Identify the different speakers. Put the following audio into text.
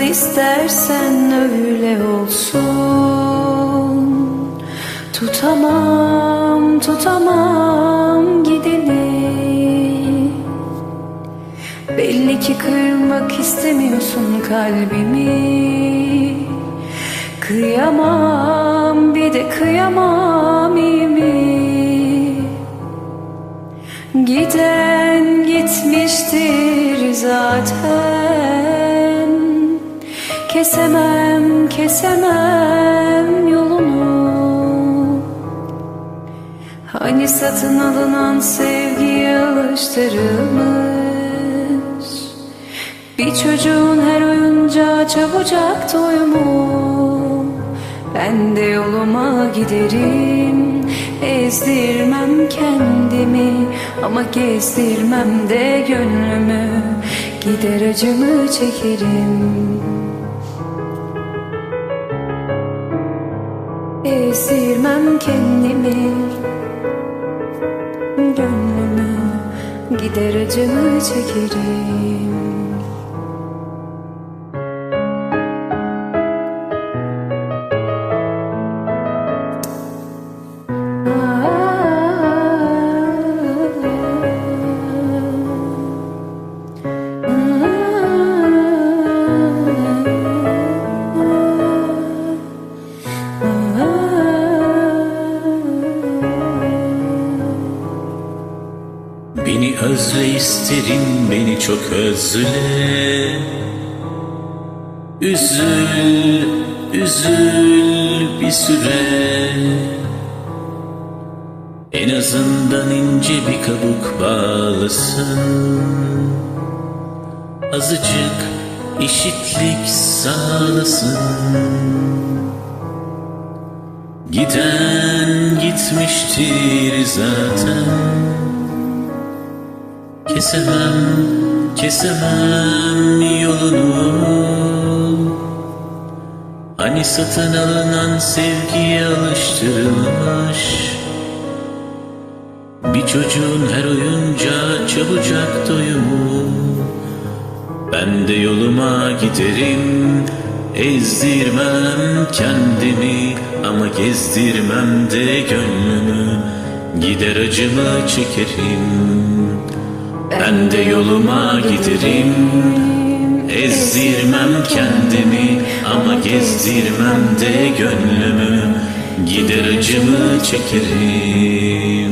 Speaker 1: istersen öyle olsun. Tutamam, tutamam gideni. Belli ki kırmak istemiyorsun kalbimi. Kıyamam bir de kıyamam iyi mi? Giden gitmiştir zaten Kesemem kesemem yolunu. Hani satın alınan sevgiye alıştırılmış? Bir çocuğun her oyuncağı çabucak doyumu Ben de yoluma giderim Ezdirmem kendimi. Ama gezdirmem de gönlümü. Gider acımı çekerim Ezdirmem kendimi. Gönlümü Gider acımı çekerim
Speaker 2: Beni özle isterim beni çok özle. Üzül, üzül bir süre. En azından ince bir kabuk bağlasın. Azıcık işitlik sağlasın. Giden gitmiştir zaten Kesemem, kesemem yolunu. Hani satın alınan sevgiye alıştırılmış. Bir çocuğun her oyuncağı çabucak doyumu. Ben de yoluma giderim Ezdirmem kendimi. Ama gezdirmem de gönlümü. Gider acımı çekerim ben de yoluma giderim. Ezdirmem kendimi ama gezdirmem de gönlümü. Gider acımı çekerim